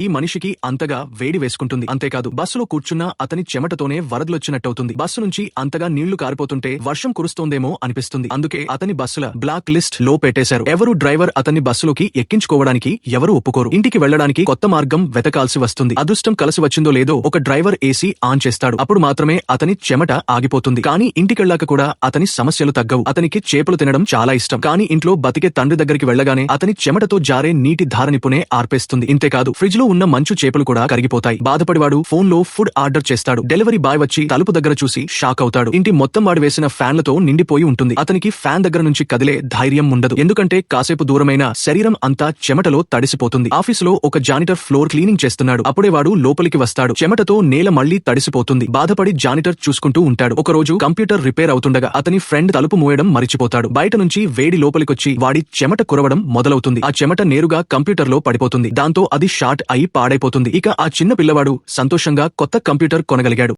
ఈ మనిషికి అంతగా వేడి వేసుకుంటుంది. అంతేకాదు బస్సులో కూర్చున్న అతని చెమటతోనే వరదలొచ్చినట్టవుతుంది. బస్సు నుంచి అంతగా నీళ్ళు కారిపోతుంటే వర్షం కురుస్తోందేమో అనిపిస్తుంది. అందుకే అతని బస్సుల బ్లాక్ లిస్ట్లో పెట్టేశారు. ఎవరు డ్రైవర్ అతన్ని బస్సులోకి ఎక్కించుకోవడానికి ఎవరు ఒప్పుకోరు. ఇంటికి వెళ్ళడానికి కొత్త మార్గం వెతకాల్సి వస్తుంది. అదృష్టం కలిసి వచ్చిందో లేదో ఒక డ్రైవర్ ఏసీ ఆన్ చేస్తాడు. అప్పుడు మాత్రమే అతని చెమట ఆగిపోతుంది. కానీ ఇంటికెళ్ళాక కూడా అతని సమస్యలు తగ్గవు. అతనికి చేపలు తినడం చాలా ఇష్టం. కానీ ఇంట్లో బతికే తండ్రి దగ్గరికి వెళ్ళగానే అతని చెమటతో జారే నీటి ధారనిపునే ఆర్పేస్తుంది. ఇంతేకాదు ఫ్రిడ్జ్లో ఉన్న మంచు చేపలు కూడా కరిగిపోతాయి. బాధపడివాడు ఫోన్లో ఫుడ్ ఆర్డర్ చేస్తాడు. డెలివరీ బాయ్ వచ్చి తలుపు దగ్గర చూసి షాక్ అవుతాడు. ఇంటి మొత్తం వాడు వేసిన ఫ్యాన్లతో నిండిపోయి ఉంటుంది. అతనికి ఫ్యాన్ దగ్గర నుంచి కదిలే ధైర్యం ఉండదు. ఎందుకంటే కాసేపు దూరమైన శరీరం అంతా చెమటలో తడిసిపోతుంది. ఆఫీసులో ఒక జానిటర్ ఫ్లోర్ క్లీనింగ్ చేస్తున్నాడు. అప్పుడే వాడు లోపలికి వస్తాడు. చెమటతో నేల మళ్ళీ తడిసిపోతుంది. బాధపడి జానిటర్ చూసుకుంటూ ఉంటాడు. ఒక రోజు కంప్యూటర్ రిపేర్ అవుతుండగా అతని ఫ్రెండ్ తలుపు మూయడం మరిచిపోతాడు. బయట నుంచి వేడి లోపలికొచ్చి వాడి చెమట కురవడం మొదలవుతుంది. ఆ చెమట నేరుగా కంప్యూటర్లో పడిపోతుంది. దాంతో అది షార్ట్ అయి పాడైపోతుంది. ఇక ఆ చిన్న పిల్లవాడు సంతోషంగా కొత్త కంప్యూటర్ కొనగలిగాడు.